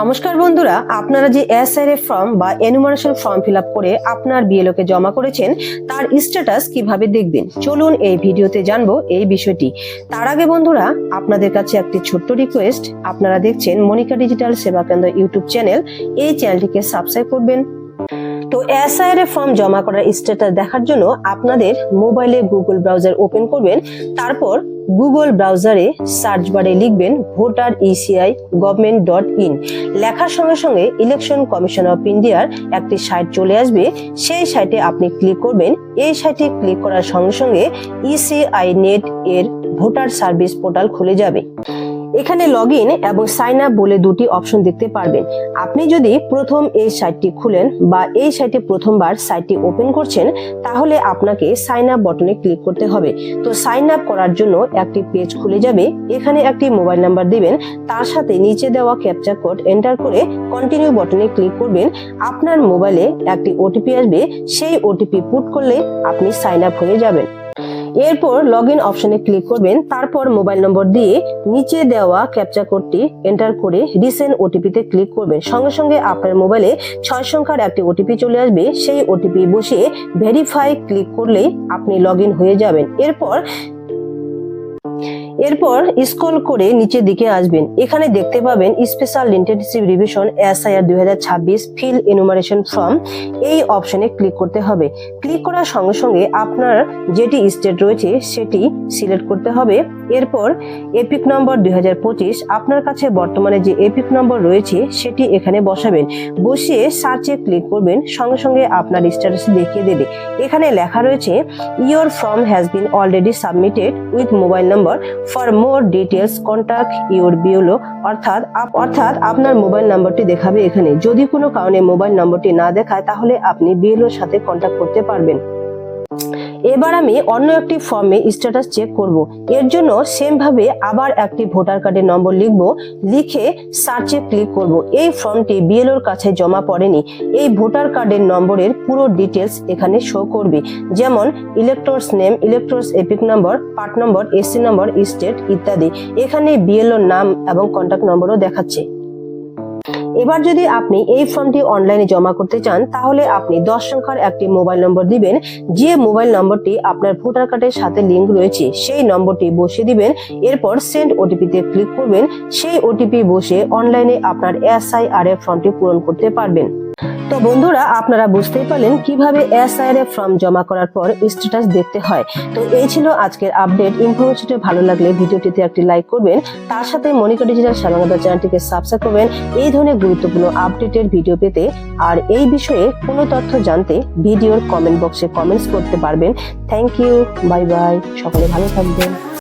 নমস্কার বন্ধুরা, আপনারা যে এসআরএফ ফর্ম বা এনুমারেশন ফর্ম ফিল আপ করে আপনার বিএলওকে জমা করেছেন, তার স্ট্যাটাস কীভাবে দেখবেন? চলুন এই ভিডিওতে জানব এই বিষয়টি। তার আগে বন্ধুরা, আপনাদের কাছে একটি ছোট্ট রিকোয়েস্ট আপনারা দেখছেন মনিকা ডিজিটাল সেবা কেন্দ্র ইউটিউব চ্যানেল এই চ্যানেলটিকে সাবস্ক্রাইব করবেন। তো এসআইআরএফ ফর্ম জমা করার স্ট্যাটাস দেখার জন্য আপনাদের মোবাইলে গুগল ব্রাউজার ওপেন করবেন, তারপর গুগল ব্রাউজারে সার্চ বারে লিখবেন voter ECI government dot in লেখার সঙ্গে সঙ্গে ইলেকশন কমিশন অফ ইন্ডিয়ার একটি সাইট চলে আসবে, সেই সাইটে আপনি ক্লিক করবেন। এই সাইটে ক্লিক করার সঙ্গে সঙ্গে ইসিআই নেট এর ভোটার সার্ভিস পোর্টাল খুলে যাবে। এখানে লগ ইন এবং সাইন আপ বলে দুটি অপশন দেখতে পারবেন। আপনি যদি প্রথম এই সাইটটি খুলেন বা এই সাইটে প্রথমবার সাইটটি ওপেন করছেন, তাহলে আপনাকে সাইন আপ বটনে ক্লিক করতে হবে। তো সাইন আপ করার জন্য একটি পেজ খুলে যাবে। এখানে একটি মোবাইল নাম্বার দিবেন। তার সাথে নিচে দেওয়া ক্যাপচা কোড এন্টার করে কন্টিনিউ বটনে ক্লিক করবেন। আপনার মোবাইলে একটি ওটিপি আসবে। সেই ওটিপি পুট করলে আপনি সাইন আপ হয়ে যাবেন। এরপর লগ ইন অপশনে ক্লিক করবেন, তারপর মোবাইল নম্বর দিয়ে নিচে দেওয়া ক্যাপচা কোডটি এন্টার করে রিসেন্ট ওটিপি তে ক্লিক করবেন। সঙ্গে সঙ্গে আপনার মোবাইলে ছয় সংখ্যার একটি ওটিপি চলে আসবে, সেই ওটিপি বসিয়ে ভেরিফাই ক্লিক করলেই আপনি লগ হয়ে যাবেন। এরপর এরপর স্ক্রল করে নিচের দিকে আসবেন। এখানে দেখতে পাবেন স্পেশাল ইন্টেনসিভ রিভিশন দুই হাজার ছাব্বিশ ফিল এনুমারেশন ফর্ম এই অপশনে ক্লিক করতে হবে। ক্লিক করার সঙ্গে সঙ্গে আপনার যেটি স্টেট রয়েছে সেটি সিলেক্ট করতে হবে। এরপর এপিক নম্বর দুই আপনার কাছে বর্তমানে যে এপিক নম্বর রয়েছে সেটি এখানে বসাবেন। বসিয়ে সার্চে ক্লিক করবেন, সঙ্গে সঙ্গে আপনার স্ট্যাটাস দেখিয়ে দেবে। এখানে লেখা রয়েছে your form has been already submitted with mobile number for more details contact your BLO অর্থাৎ অর্থাৎ আপনার মোবাইল নাম্বারটি দেখাবে এখানে। যদি কোনো কারণে মোবাইল নম্বরটি না দেখায়, তাহলে আপনি বিএলওর সাথে কন্ট্যাক্ট করতে পারবেন। এবার আমি অন্য একটি ফর্মে স্ট্যাটাস চেক করব। এর জন্য সেম ভাবে আবার একটি ভোটার কার্ডের নম্বর লিখব, লিখে সার্চে ক্লিক করব। এই ফর্মটি বিএলওর কাছে জমা পড়েনি। এই ভোটার কার্ডের নম্বরের পুরো ডিটেলস এখানে শো করবে। যেমন elector's name elector's EPIC number part number AC number state ইত্যাদি। এখানে বিএলওর নাম এবং কন্ট্যাক্ট নম্বরও দেখাচ্ছে। এবার যদি আপনি এই ফর্মটি অনলাইনে জমা করতে চান, তাহলে আপনি দশ সংখ্যার একটি মোবাইল নম্বর দিবেন। যে মোবাইল নম্বরটি আপনার ভোটার কার্ডের সাথে লিঙ্ক রয়েছে, সেই নম্বরটি বসিয়ে দিবেন। এরপর সেন্ড ওটিপিতে ক্লিক করবেন। সেই ওটিপি বসে অনলাইনে আপনার এসআইআর এর ফর্মটি পূরণ করতে পারবেন। তো বন্ধুরা, আপনারা বুঝতেই পারলেন কীভাবে এসআইআর এর ফর্ম জমা করার পর স্ট্যাটাস দেখতে হয়। তো এই ছিল আজকের আপডেট ইনফরমেশনটি ভালো লাগলে ভিডিওটিতে একটি লাইক করবেন। তার সাথে মনিকা ডিজিটাল সালাঙ্গাদা চ্যানেলটিকে সাবস্ক্রাইব করবেন। এই ধরনের গুরুত্বপূর্ণ আপডেটের ভিডিও পেতে আর এই বিষয়ে কোনো তথ্য জানতে ভিডিওর কমেন্ট বক্সে কমেন্টস করতে পারবেন। থ্যাংক ইউ বাই বাই সকলে ভালো থাকবেন।